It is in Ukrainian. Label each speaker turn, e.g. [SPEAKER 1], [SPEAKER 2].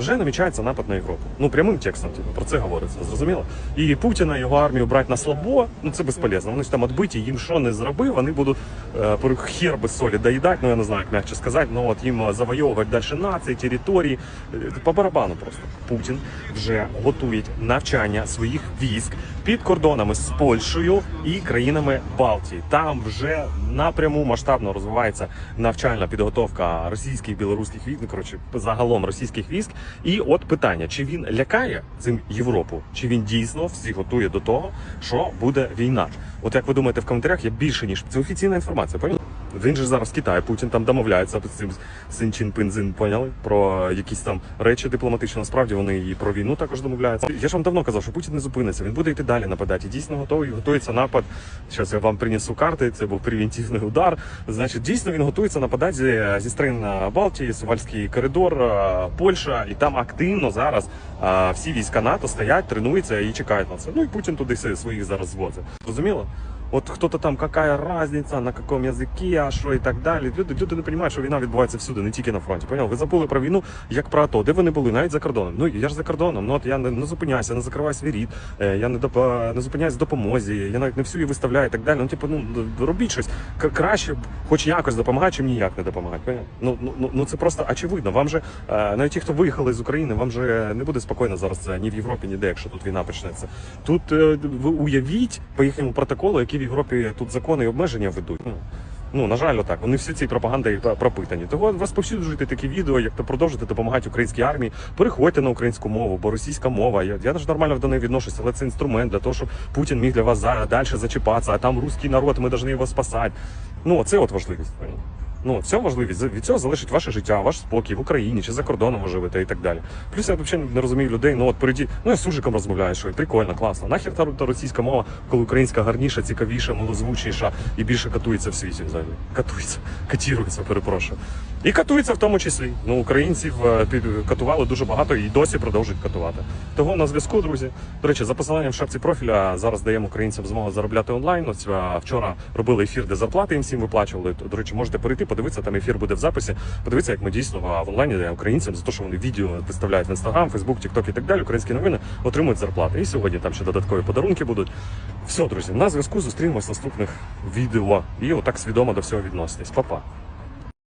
[SPEAKER 1] вже намічається напад на Європу. Ну прямим текстом, типу, про це говориться, зрозуміло? І Путіна його армію брати на слабо, ну це безполезно. Вони ж там відбиті, їм що не зробив, вони будуть е, хер без солі доїдати, ну я не знаю, як м'якше сказати, ну от їм е, завойовувати далі нації, території. Е, По барабану просто. Путін вже готує навчання своїх військ під кордонами з Польщею і країнами Балтії. Там вже напряму масштабно розвивається навчальна підготовка російських білоруських військ, ну коротше, загалом російських військ. І от питання: чи він лякає цим Європу, чи він дійсно всі готує до того, що буде війна? От як ви думаєте в коментарях, є більше ніж це офіційна інформація. Поняли? Він же зараз в Китаї, Путін там домовляється з цим Синчин Пинзин, поняли? Про якісь там речі дипломатичні. Насправді вони і про війну також домовляються. Я ж вам давно казав, що Путін не зупиниться. Він буде йти далі нападати. Дійсно готовий, готується напад. Зараз я вам принесу карти. Це був превентивний удар. Значить, дійсно він готується нападати зі, зі сторін а, Балтії, Сувальський коридор, Польща, і там активно зараз всі війська НАТО стоять, тренуються і чекають на це. Ну і Путін туди своїх зараз звозить. Розуміло? От хто-то там, какая разниця, на якому язикі, а що і так далі. Люди, люди не розуміють, що війна відбувається всюди, не тільки на фронті. Поняли? Ви забули про війну як про АТО. Де вони були? Навіть за кордоном. Ну я ж за кордоном. Ну от я не, не зупиняюся, не закриваю свій рід, е, я не доп... не зупиняюсь в допомозі, я навіть не всю її виставляю і так далі. Ну, типу, ну робіть щось. Краще хоч якось допомагати, чим ніяк не допомагати. Поняли? Ну, ну, ну, ну це просто очевидно. Вам же е, навіть ті, хто виїхали з України, вам же не буде спокійно зараз е, ні в Європі, ніде, якщо тут війна почнеться. Тут ви уявіть по їхньому протоколу, які в Європі тут закони і обмеження ведуть. Ну, Ну, на жаль, отак. Вони всі ці пропаганди пропитані. Того розповсюджуйте такі відео, як то продовжити допомагати українській армії. Переходьте на українську мову, бо російська мова. Я, я ж нормально до неї відношуся, але це інструмент для того, щоб Путін міг для вас далі зачіпатися, а там русський народ, ми повинні його спасати. Ну, це от важливість. Ну, це важливість. Від цього залежить ваше життя, ваш спокій в Україні чи за кордоном ви живете і так далі. Плюс я взагалі не розумію людей. Ну от переді, ну я з суржиком розмовляю, що прикольно, класно. Нахер та, та російська мова, коли українська гарніша, цікавіша, малозвучніша і більше катується в світі взагалі. Катується, катірується, перепрошую. І катується в тому числі. Ну, українців е, катували дуже багато і досі продовжують катувати. Того на зв'язку, друзі. До речі, за посиланням в шапці профіля зараз даємо українцям змогу заробляти онлайн. Ось вчора робили ефір, де зарплати їм всім виплачували. До речі, можете перейти, подивитися, там ефір буде в записі. Подивитися, як ми дійсно в онлайні українцям за те, що вони відео виставляють в інстаграм, Фейсбук, Тікток і так далі. Українські новини отримують зарплати. І сьогодні там ще додаткові подарунки будуть. Все, друзі, на зв'язку зустрінемось в наступних відео. І отак свідомо до всього відноситись. Па-па.